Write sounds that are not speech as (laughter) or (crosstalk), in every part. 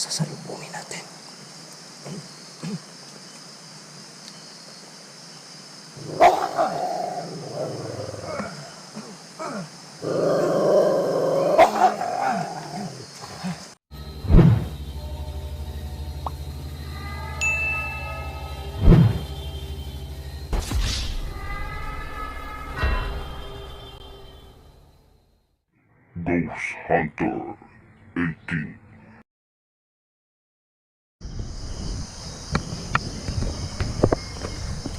sasalubungin natin. Ghost Hunter 18.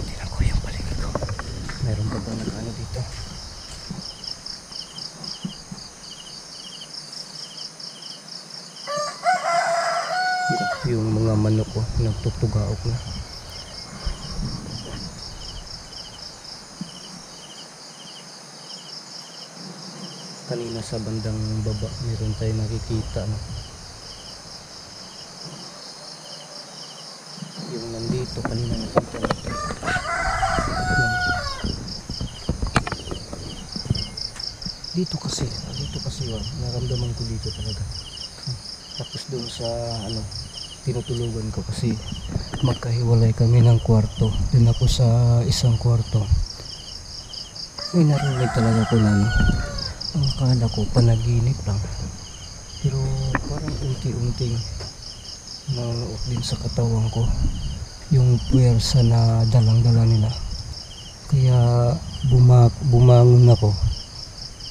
Tingnan ko yung paligid ko. Meron pa ba nag-ano dito? Yung mga manok ko, nagtutugaok na. Kanina sa bandang baba, meron tayo nakikita. No? Yung nandito, kanina nakita natin. Yan. Dito kasi, dito kasi yun, naramdaman ko dito talaga. Tapos doon sa ano, tinutulugan ko kasi magkahiwalay kami ng kwarto. Doon ako sa isang kwarto. May narinig talaga ko ano, ang akala ko panaginip lang. Pero parang unti-unting nauot din sa katawan ko yung puwersa na dalang-dala nila. Kaya buma bumangon ako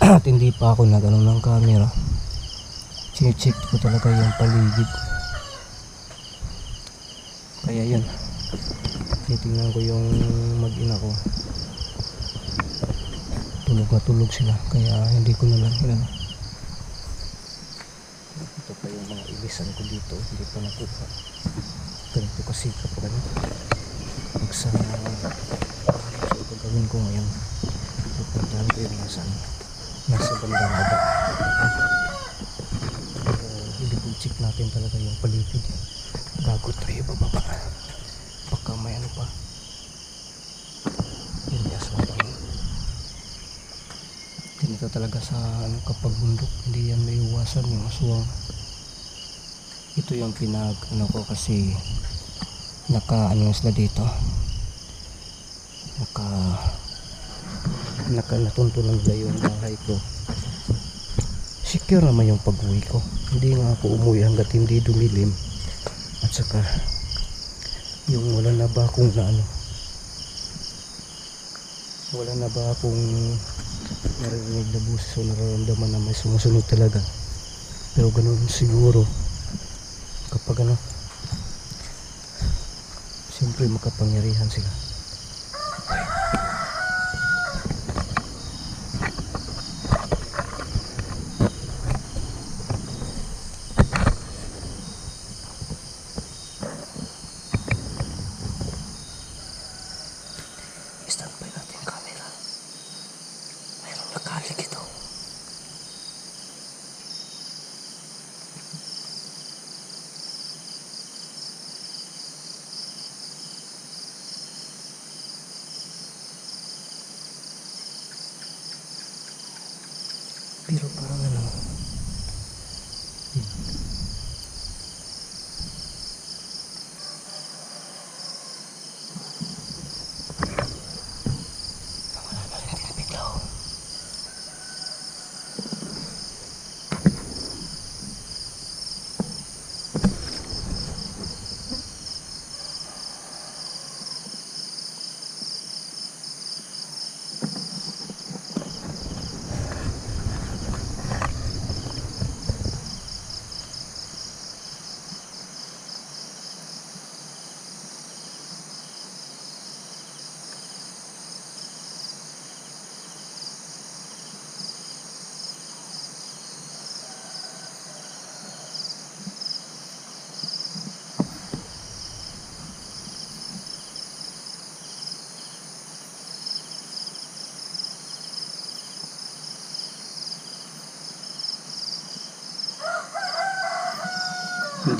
(clears throat) at hindi pa ako nagano ng camera. Chinecheck ko talaga yung paligid. Kaya yun. Titingnan ko yung mag-ina ko. Tulog na tulog sila. Kaya hindi ko na lang inano. Ito pa yung mga ilisan ko dito. Hindi pa nakuha. Ganito kasi kapag ano. Pag sa so, gagawin ko ngayon. Pupuntahan ko yung nasa ano, nasa bandang baba. I check natin talaga yung paligid. Bago tayo bababa. Baka may ano pa. Yun yung aswang. Ganito talaga sa ano, kapag bundok. Hindi yan may iwasan yung aswang. Ito yung pinag ano ko kasi naka ano sila dito. Naka naka natuntunan nila yung bahay ko. Secure naman yung pag-uwi ko. Hindi nga ako umuwi hanggat hindi dumilim. At saka yung wala na ba akong na ano wala na ba akong naririnig na buses o nararamdaman na may sumusunod talaga. Pero ganun siguro kapag ano siyempre makapangyarihan sila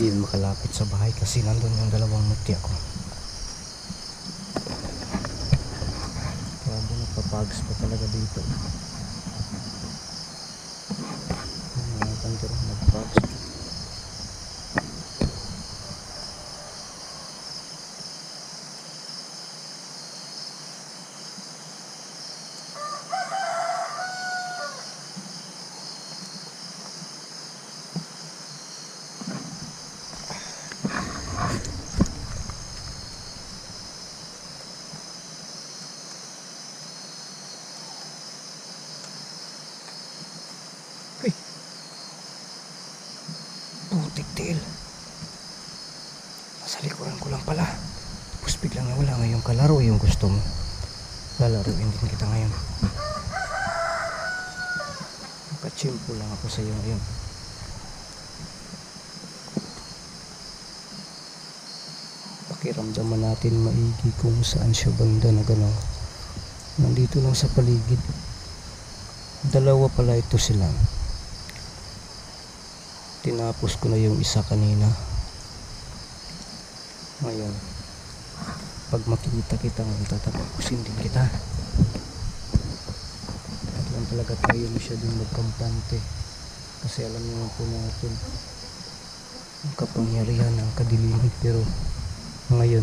Hindi makalapit sa bahay kasi nandun yung dalawang mutya ko. Grabe nagpapags pa talaga dito. Yung mga kanto nagpapags. Uy. Putik tail. Nasa likuran ko lang pala. Tapos biglang nawala ngayong kalaro yung gusto mo. Lalaruin din kita ngayon. Nakachimpo lang ako sa iyo ngayon. Pakiramdaman natin maigi kung saan siya banda na gano'n. Nandito lang sa paligid. Dalawa pala ito sila. Tinapos ko na yung isa kanina. Ngayon, pag makita kita ngayon, tatapusin din kita. At lang talaga tayo masyadong magkampante. Kasi alam naman po natin ang kapangyarihan ng kadiliman. Pero ngayon,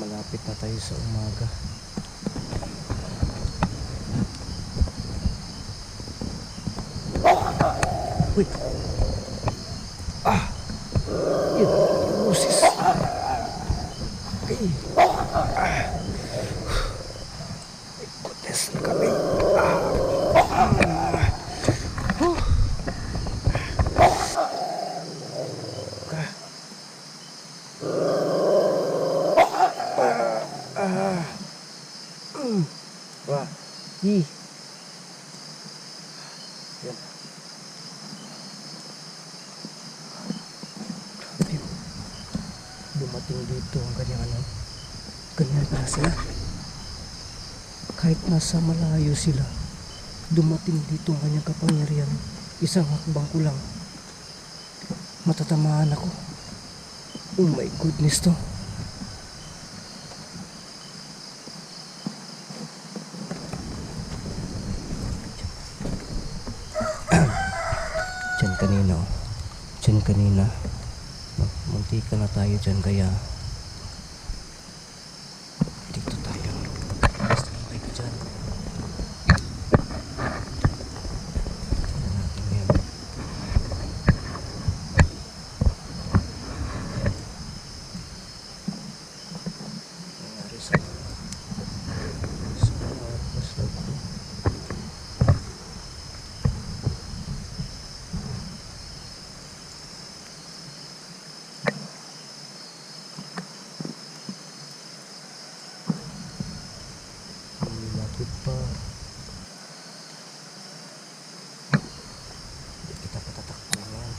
malapit na tayo sa umaga. Uy! Ah! Yun, busis. Ay! Ah! Ay, goodness na kami. Ah! Ah! Huh! Ah! Ah! Mm. Wah, hi. Yan. Dumating dito ang kanyang ano. Ganyan na sila. Kahit nasa malayo sila, dumating dito ang kanyang kapangyarihan. Isang hakbang ko lang. Matatamaan ako. Oh my goodness to. Kanina. Diyan kanina. Mag- Muntika na tayo dyan kaya dito tayo. Basta lumaki ka dyan. Tingnan natin ngayon. Nangyari sa sa mga paslag ko. Lumapit pa. Hindi kita patatakbo yan.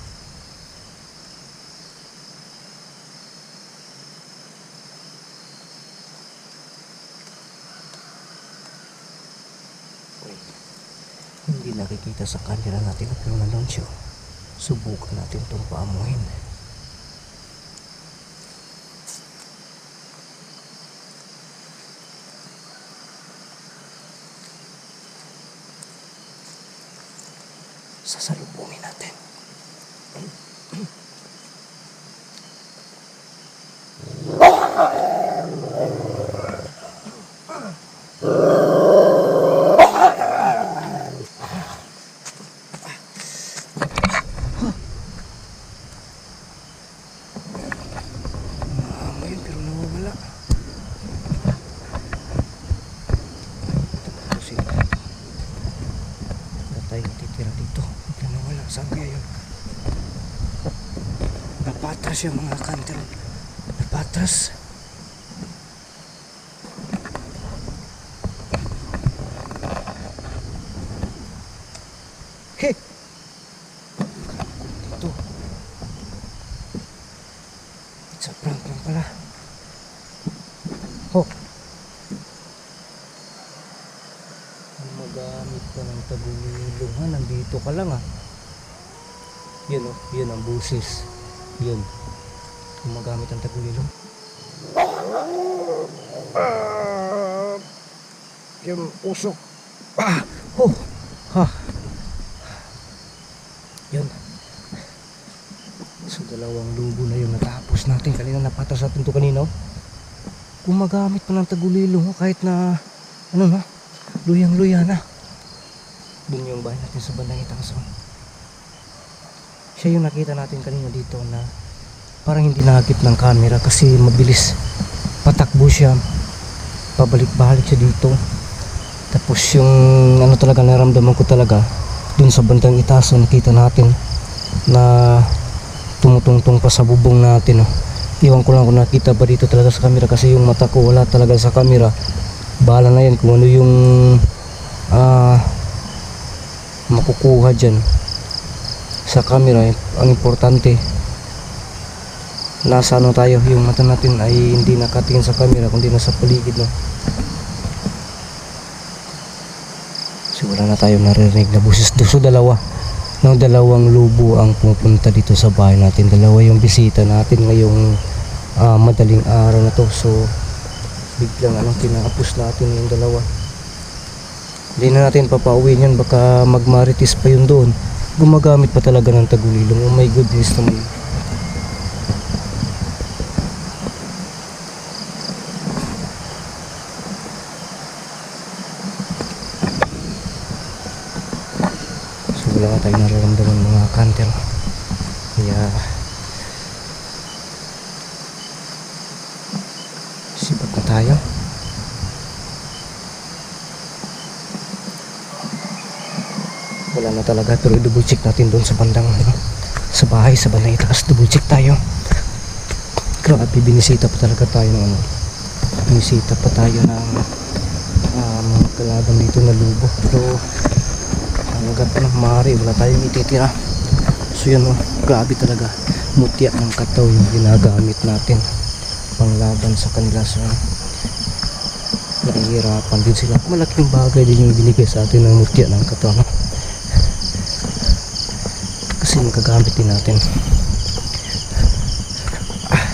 Uy, Hindi nakikita sa camera natin pero nandun siya. Subukan natin itong paamuhin. Sasalubungin natin. Maamoy pero nawawala. Tapusin natin. Wala tayong titira dito. Bigla nawala. Saan kaya yun? Napatras yung mga kantel. Napatras. He! Dito. Sa prank lang pala. Ho! Gumagamit ka ng tagulilong ha. Nandito ka lang ha. Yun o. Yun ang busis. Yun. Gumagamit ng tagulilong. Yung usok. Ah! Ho! Ha! Yun. So dalawang lubo na yung natapos natin. Kanina napatas natin to kanina. oh. Gumagamit pa ng tagulilong oh, kahit na ano na, luyang-luya na. Doon yung bahay natin sa bandang itangso. Siya yung nakita natin kanina dito na parang hindi nakakip ng camera kasi mabilis patakbo siya. Pabalik-balik siya dito. Tapos yung ano talaga naramdaman ko talaga dun sa bandang itaas na nakita natin na tumutungtong pa sa bubong natin. Oh. Iwan ko lang kung nakita ba dito talaga sa camera kasi yung mata ko wala talaga sa camera. Bahala na yan kung ano yung ah makukuha dyan sa camera. Ang importante nasa ano tayo yung mata natin ay hindi nakatingin sa camera kundi nasa paligid no. So wala na tayong naririnig na busis. So dalawa. No, dalawang lubo ang pupunta dito sa bahay natin. Dalawa yung bisita natin ngayong ah, madaling araw na to. So biglang ano, tinapos natin yung dalawa. Hindi na natin papauwi yan. Baka magmaritis pa yun doon. Gumagamit pa talaga ng tagulilong. Oh my goodness naman. So wala na tayong nararamdaman mga kanter. Kaya sipat na tayo. Wala na talaga pero double check natin doon sa bandang ano, sa bahay sa bandang itaas double check tayo. Grabe binisita pa talaga tayo ng ano. Binisita pa tayo ng mga kalaban dito na lubo. Pero hanggat ano, maaari wala tayong ititira. So yun oh, grabe talaga. Mutya ng kataw yung ginagamit natin. Panglaban sa kanila so nahihirapan din sila. Malaking bagay din yung binigay sa atin ng mutya ng kataw kasi magagamit din natin. Ah,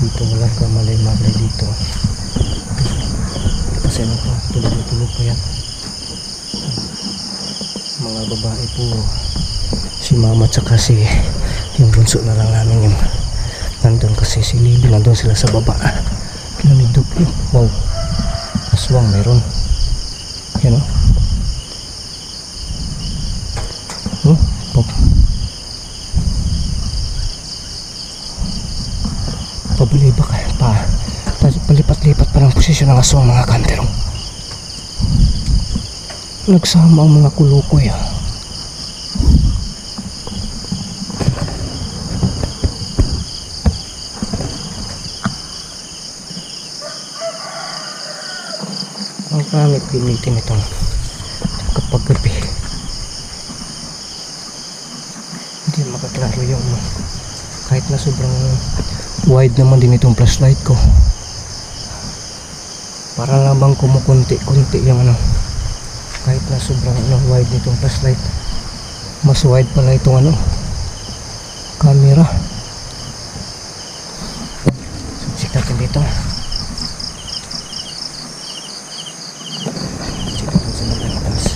dito walang kamalay-malay dito. Kasi ano pa tulog na tulog pa yan mga babae po. Si mama tsaka si yung bunso na lang namin yung nandun kasi si Lily nandun sila sa baba. Kinamigdog yun wow. Aswang meron. Yan o oh, pop. Pabulibak pa pa palipat-lipat pa ng posisyon ng aswang mga kanterong nagsama ang mga kulukoy ah. Ang gamit gamitin itong kapag gabi. Hindi makaklaro yung kahit na sobrang wide naman din itong flashlight ko. Para lang bang kumukunti-kunti yung ano kahit na sobrang ano, wide nitong flashlight. Mas wide pala itong ano camera. So check natin dito check natin sa mga taas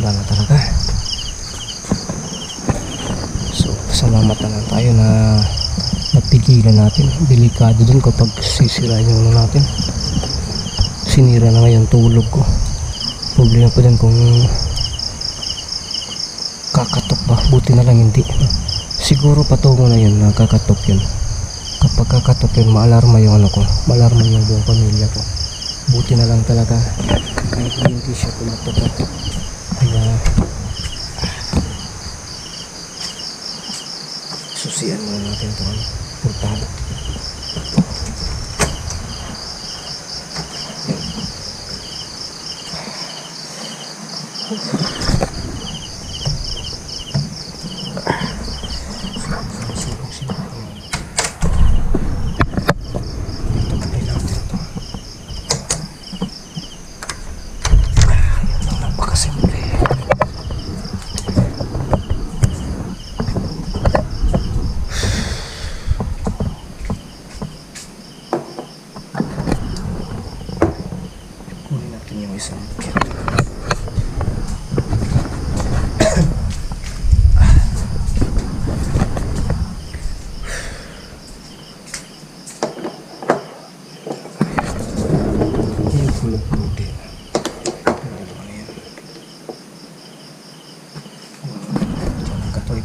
wala na talaga so salamat na lang tayo na napigilan natin. Delikado dun kapag sisira yung ano natin. Sinira na ngayon tulog ko. Problema pa din kung kakatok ba. Buti na lang hindi. Siguro patungo na yun na kakatok yun. Kapag kakatok yun maalarma yung ano ko. Maalarma yung buong pamilya ko. Buti na lang talaga. Kahit hindi siya kumatok kaya susian. Muna natin ito ano portado Napakasimple. Kunin natin yung isang kit.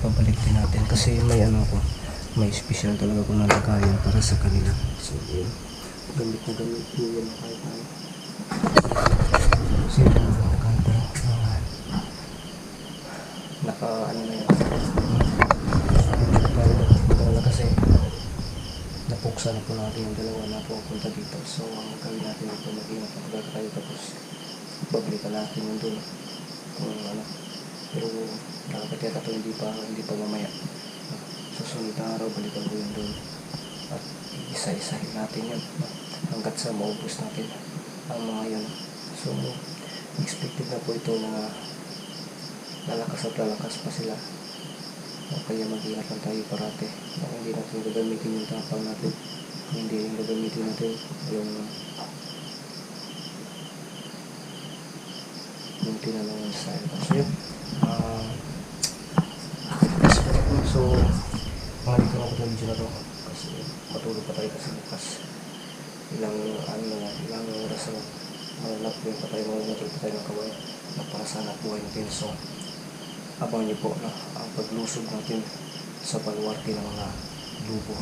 Ipabalik din natin. Kasi may ano ko may special talaga kung nalagayan para sa kanila. So yun. Gamit na gamit. Ko yun kahit ano. So yun ang ah, naka ano na yun? Talaga kasi napuksa na po natin yung dalawa na pupunta dito. So ang gawin natin ito mag-ingat na tayo tapos babalikan natin yung dun kung ano nakakatiyata to hindi pa hindi pa mamaya. Susunod na araw balikan ko yun dun at isa-isahin natin yun. Hanggat sa maubos natin ang mga yun. So expected na po ito na lalakas at lalakas pa sila. O kaya mag-ingat lang tayo parate. Kung hindi natin gagamitin yung tapang natin. Kung hindi rin gagamitin natin yung yung tinanungan sa so yun. Ah so mga dito na ko ng video na to kasi matulog pa tayo kasi bukas. Ilang ano na ilang oras na malalap yung pa tayo malalap pa tayo ng kawain na para sa anak buhay natin so abangan niyo po na ang paglusog natin sa baluarte ng mga lubo